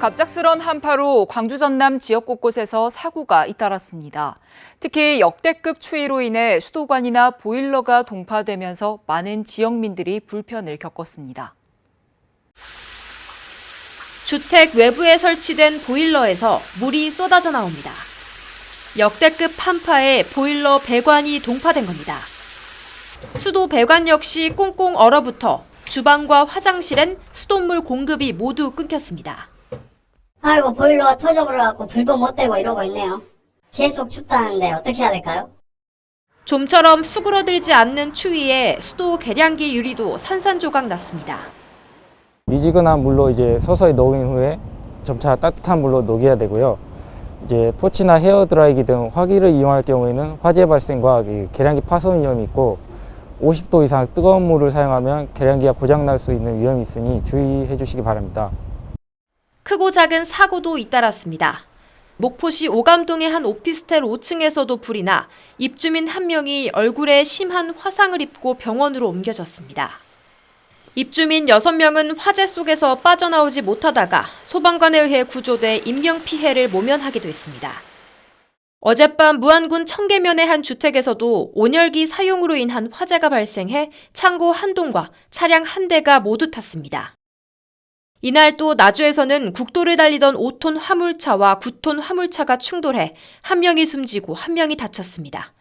갑작스런 한파로 광주 전남 지역 곳곳에서 사고가 잇따랐습니다. 특히 역대급 추위로 인해 수도관이나 보일러가 동파되면서 많은 지역민들이 불편을 겪었습니다. 주택 외부에 설치된 보일러에서 물이 쏟아져 나옵니다. 역대급 한파에 보일러 배관이 동파된 겁니다. 수도 배관 역시 꽁꽁 얼어붙어 주방과 화장실엔 수돗물 공급이 모두 끊겼습니다. 아이고 보일러가 터져버려갖고 불도 못 대고 이러고 있네요. 계속 춥다는데 어떻게 해야 될까요? 좀처럼 수그러들지 않는 추위에 수도 계량기 유리도 산산조각 났습니다. 미지근한 물로 이제 서서히 녹인 후에 점차 따뜻한 물로 녹여야 되고요. 이제 포치나 헤어 드라이기 등 화기를 이용할 경우에는 화재 발생과 이 계량기 파손 위험이 있고 50도 이상 뜨거운 물을 사용하면 계량기가 고장 날 수 있는 위험이 있으니 주의해 주시기 바랍니다. 크고 작은 사고도 잇따랐습니다. 목포시 오감동의 한 오피스텔 5층에서도 불이 나 입주민 한 명이 얼굴에 심한 화상을 입고 병원으로 옮겨졌습니다. 입주민 6명은 화재 속에서 빠져나오지 못하다가 소방관에 의해 구조돼 인명피해를 모면하기도 했습니다. 어젯밤 무안군 청계면의 한 주택에서도 온열기 사용으로 인한 화재가 발생해 창고 한 동과 차량 한 대가 모두 탔습니다. 이날 또 나주에서는 국도를 달리던 5톤 화물차와 9톤 화물차가 충돌해 한 명이 숨지고 한 명이 다쳤습니다.